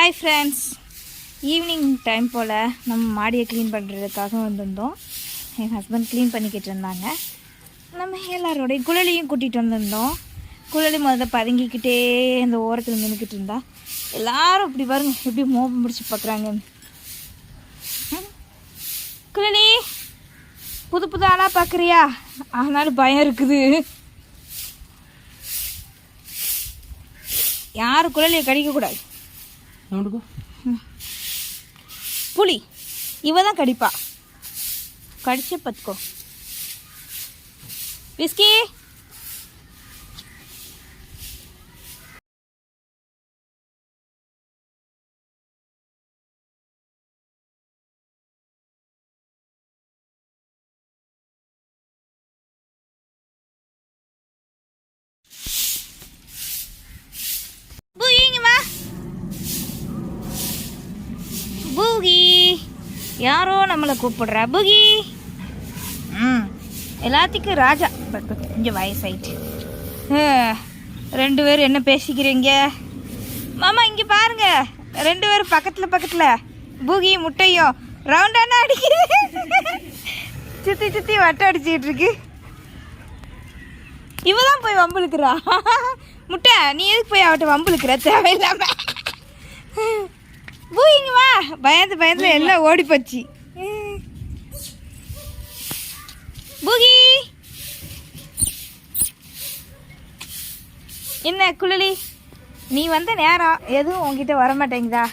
Hi friends evening time போல் நம்ம மாடியை க்ளீன் பண்ணுறதுக்காக வந்திருந்தோம். என் ஹஸ்பண்ட் க்ளீன் பண்ணிக்கிட்டு இருந்தாங்க. நம்ம எல்லாரோடைய குழலியும் கூட்டிகிட்டு வந்திருந்தோம். குழலி முதல்ல பதுங்கிக்கிட்டே அந்த ஓரத்தில் நின்றுக்கிட்டு இருந்தா. எல்லாரும் இப்படி பாருங்க எப்படி மோபம் முடிச்சு பார்க்குறாங்க. குழலி புது புது ஆளாக பார்க்குறியா? ஆனாலும் பயம் இருக்குது. யார் குழலியை கடிக்கக்கூடாது. நோண்டுக்கோ புலி. இவ தான் கடிப்பா. கடிச்சு பத்துக்கோ. விஸ்கி! பூகி. யாரோ நம்மளை கூப்பிடுறா. பூகி. ம். எல்லாத்துக்கும் ராஜா. பட் கொஞ்சம் வயசாயிட்டு. ரெண்டு பேரும் என்ன பேசிக்கிறீங்க? மாமா இங்கே பாருங்க. ரெண்டு பேரும் பக்கத்தில் பக்கத்தில். பூகி முட்டையும் ரவுண்டானா அடிக்குது? சுற்றி சுற்றி வட்டம் அடிச்சிட்டு இருக்கு. இவ தான் போய் வம்புழுக்கிறா முட்டை நீ எதுக்கு போய் அவட்ட வம்புழுக்கிற தேவையில்லாம. பூயிங்க வா பயந்து பயந்து எல்லாம் ஓடி போச்சு. பூகி! என்ன குழலி? நீ வந்த நேரம் எதுவும் உங்ககிட்ட வர மாட்டேங்குதா